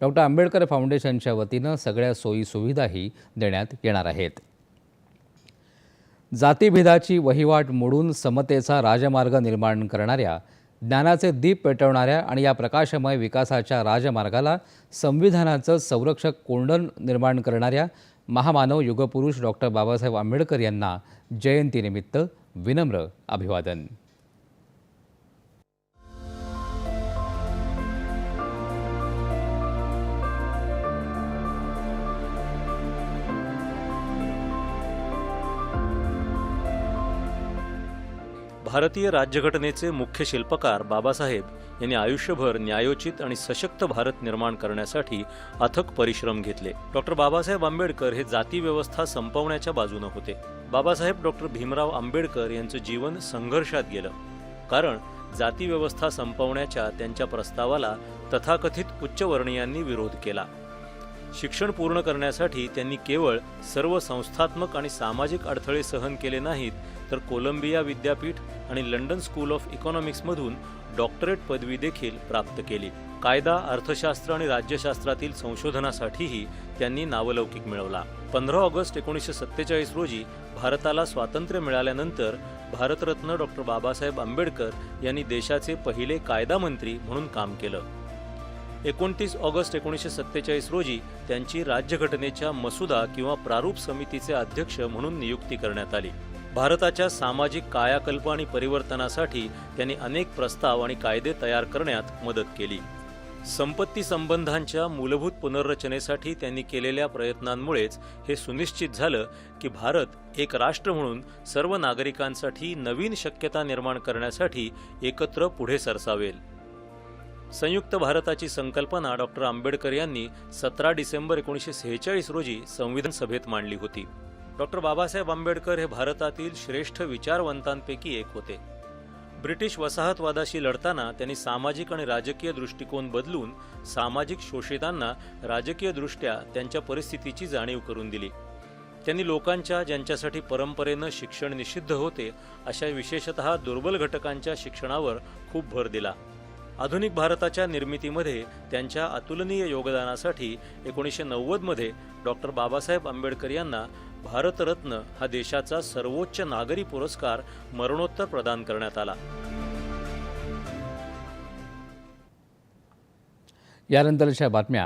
Doctor Ambedkar फाउंडेशनच्या वतीनं सगळ्या सोयीसुविधाही देण्यात येणार आहेत. जातीभेदाची वहिवाट मोडून समतेचा राजमार्ग निर्माण करणाऱ्या ज्ञानाचे दीप पेटवणाऱ्या आणि या प्रकाशमय विकासाच्या राजमार्गाला संविधानाचं संरक्षक कोंडण निर्माण करणाऱ्या महामानव युगपुरुष डॉक्टर बाबासाहेब आंबेडकर यांना जयंतीनिमित्त विनम्र अभिवादन. भारतीय राज्यघटनेचे मुख्य शिल्पकार बाबासाहेब यांनी आयुष्यभर न्यायोचित आणि सशक्त भारत निर्माण करण्यासाठी अथक परिश्रम घेतले. डॉक्टर बाबासाहेब आंबेडकर हे जाती व्यवस्था संपवण्याच्या बाजूने होते. बाबासाहेब डॉक्टर भीमराव आंबेडकर यांचं जीवन संघर्षात गेलं. कारण जाती व्यवस्था संपवण्याच्या त्यांच्या प्रस्तावाला तथाकथित उच्चवर्णीयांनी विरोध केला. शिक्षण पूर्ण करण्यासाठी त्यांनी केवळ सर्व संस्थात्मक आणि सामाजिक अडथळे सहन केले नाहीत तर कोलंबिया विद्यापीठ आणि लंडन स्कूल ऑफ इकॉनॉमिक्समधून डॉक्टरेट पदवी देखील प्राप्त केली. कायदा अर्थशास्त्र आणि राज्यशास्त्रातील संशोधनासाठीही त्यांनी नावलौकिक मिळवला. पंधरा ऑगस्ट एकोणीसशे सत्तेचाळीस रोजी भारताला स्वातंत्र्य मिळाल्यानंतर भारतरत्न डॉक्टर बाबासाहेब आंबेडकर यांनी देशाचे पहिले कायदा मंत्री म्हणून काम केलं. एकोणतीस ऑगस्ट एकोणीसशे सत्तेचाळीस रोजी त्यांची राज्यघटनेच्या मसुदा किंवा प्रारूप समितीचे अध्यक्ष म्हणून नियुक्ती करण्यात आली. भारताच्या सामाजिक कायाकल्प आणि परिवर्तनासाठी त्यांनी अनेक प्रस्ताव आणि कायदे तयार करण्यात मदत केली. संपत्ती संबंधांच्या मूलभूत पुनर्रचनेसाठी त्यांनी केलेल्या प्रयत्नांमुळेच हे सुनिश्चित झालं की भारत एक राष्ट्र म्हणून सर्व नागरिकांसाठी नवीन शक्यता निर्माण करण्यासाठी एकत्र पुढे सरसावेल. संयुक्त भारताची संकल्पना डॉक्टर आंबेडकर यांनी सतरा डिसेंबर एकोणीसशे सेहेचाळीस रोजी संविधान सभेत मांडली होती. डॉक्टर बाबासाहेब आंबेडकर हे भारतातील श्रेष्ठ विचारवंतांपैकी एक होते. ब्रिटिश वसाहतवादाशी लढताना त्यांनी सामाजिक आणि राजकीय दृष्टिकोन बदलून सामाजिक शोषितांना राजकीयदृष्ट्या त्यांच्या परिस्थितीची जाणीव करून दिली. त्यांनी लोकांच्या ज्यांच्यासाठी परंपरेनं शिक्षण निषिद्ध होते अशा विशेषतः दुर्बल घटकांच्या शिक्षणावर खूप भर दिला. आधुनिक भारताच्या निर्मितीमध्ये त्यांच्या अतुलनीय योगदानासाठी एकोणीसशे नव्वदमध्ये डॉक्टर बाबासाहेब आंबेडकर यांना भारतरत्न हा देशाचा सर्वोच्च नागरी पुरस्कार मरणोत्तर प्रदान करण्यात आला. यानंतरच्या बातम्या.